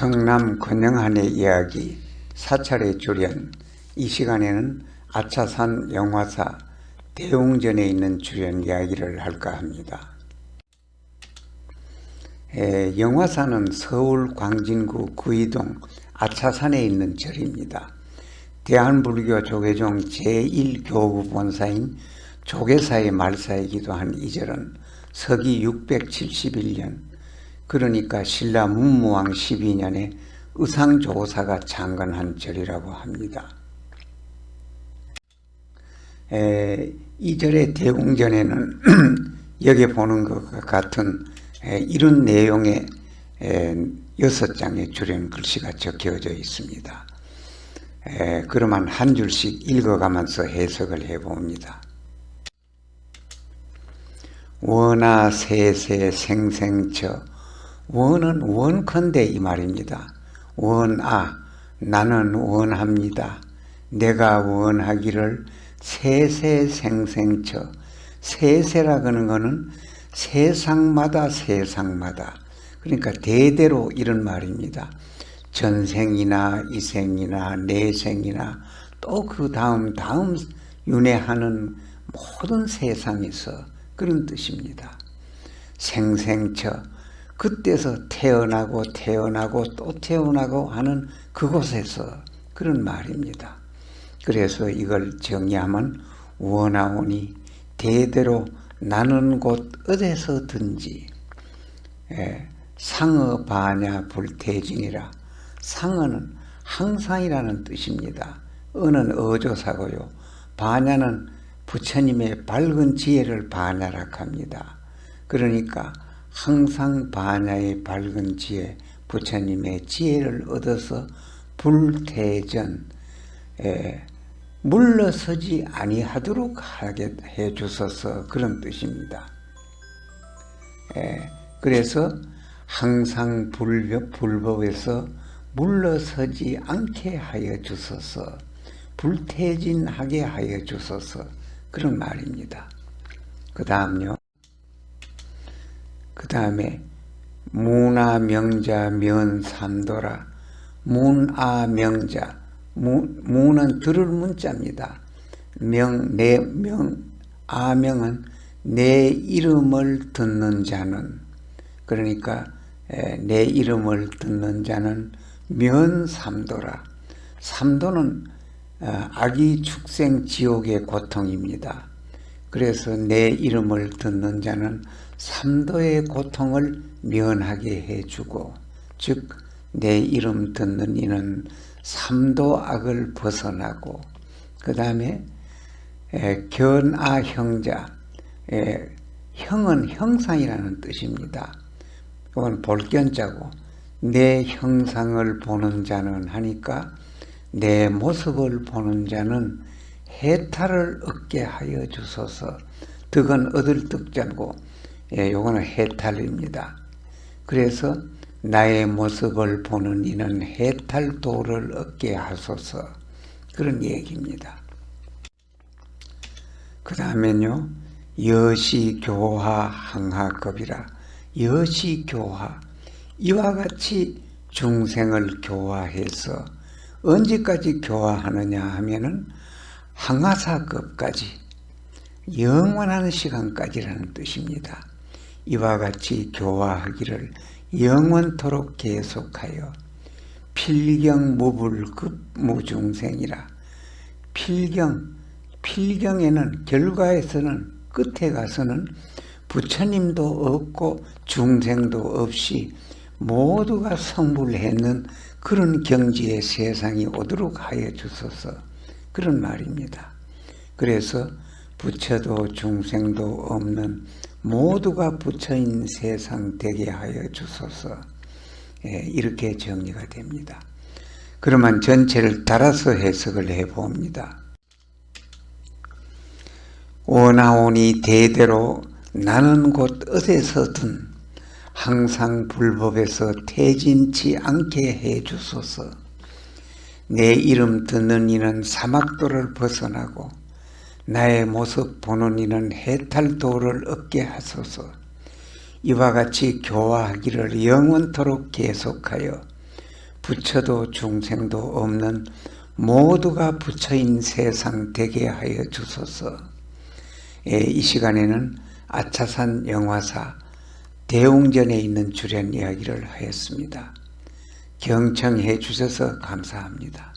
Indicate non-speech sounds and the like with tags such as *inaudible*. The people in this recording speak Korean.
청남 권영한의 이야기 사찰의 주련 이 시간에는 아차산 영화사 대웅전에 있는 주련 이야기를 할까 합니다. 에, 영화사는 서울 광진구 구이동 아차산에 있는 절입니다. 대한불교 조계종 제1교구 본사인 조계사의 말사이기도 한 이 절은 서기 671년 그러니까 신라 문무왕 12년에 의상조사가 창건한 절이라고 합니다. 에, 이 절의 대웅전에는 *clears throat* 여기 보는 것과 같은 에, 이런 내용의 에, 여섯 장의 주련 글씨가 적혀져 있습니다. 에, 그러면 한 줄씩 읽어가면서 해석을 해봅니다. 원하 세세 생생처 원은 원컨대 이 말입니다. 원아 나는 원합니다. 내가 원하기를 세세생생처 세세라 그는 거는 세상마다 세상마다 그러니까 대대로 이런 말입니다. 전생이나 이생이나 내생이나 또 그 다음 다음 윤회하는 모든 세상에서 그런 뜻입니다. 생생처 그때서 태어나고 태어나고 또 태어나고 하는 그곳에서 그런 말입니다. 그래서 이걸 정의하면 원하오니 대대로 나는 곳 어디서든지 예, 상어 바냐 불태진이라 상어는 항상이라는 뜻입니다. 어는 어조사고요. 바냐는 부처님의 밝은 지혜를 바냐라 합니다. 그러니까 항상 바냐의 밝은 지혜, 부처님의 지혜를 얻어서 불태전, 에, 물러서지 아니하도록 하게 해 주소서 그런 뜻입니다. 에, 그래서 항상 불법, 불법에서 물러서지 않게 하여 주소서, 불태진하게 하여 주소서 그런 말입니다. 그 다음요. 그 다음에 문화 명자 면 삼도라 문아 명자 문, 문은 들을 문자입니다. 명, 내, 명, 아명은 내 이름을 듣는 자는 그러니까 에, 내 이름을 듣는 자는 면 삼도라 삼도는 어, 아기 축생 지옥의 고통입니다. 그래서 내 이름을 듣는 자는 삼도의 고통을 면하게 해주고 즉 내 이름 듣는 이는 삼도 악을 벗어나고 그 다음에 견아 형자 에, 형은 형상이라는 뜻입니다. 이건 볼견자고 내 형상을 보는 자는 하니까 내 모습을 보는 자는 해탈을 얻게 하여 주소서. 득은 얻을 득자고, 예, 요거는 해탈입니다. 그래서 나의 모습을 보는 이는 해탈도를 얻게 하소서. 그런 얘기입니다. 그 다음엔요, 여시교화 항하급이라. 여시교화. 이와 같이 중생을 교화해서 언제까지 교화하느냐 하면은 항하사급까지 영원한 시간까지라는 뜻입니다. 이와 같이 교화하기를 영원토록 계속하여 필경무불급 무중생이라 필경 필경에는 결과에서는 끝에 가서는 부처님도 없고 중생도 없이 모두가 성불했는 그런 경지의 세상이 오도록 하여 주소서 그런 말입니다. 그래서 부처도 중생도 없는 모두가 부처인 세상 되게 하여 주소서 예, 이렇게 정리가 됩니다. 그러면 전체를 따라서 해석을 해봅니다. 오나오니 대대로 나는 곧 어디서든 항상 불법에서 태진치 않게 해 주소서. 내 이름 듣는 이는 사막도를 벗어나고 나의 모습 보는 이는 해탈도를 얻게 하소서. 이와 같이 교화하기를 영원토록 계속하여 부처도 중생도 없는 모두가 부처인 세상 되게 하여 주소서. 예, 이 시간에는 아차산 영화사 대웅전에 있는 주련 이야기를 하였습니다. 경청해 주셔서 감사합니다.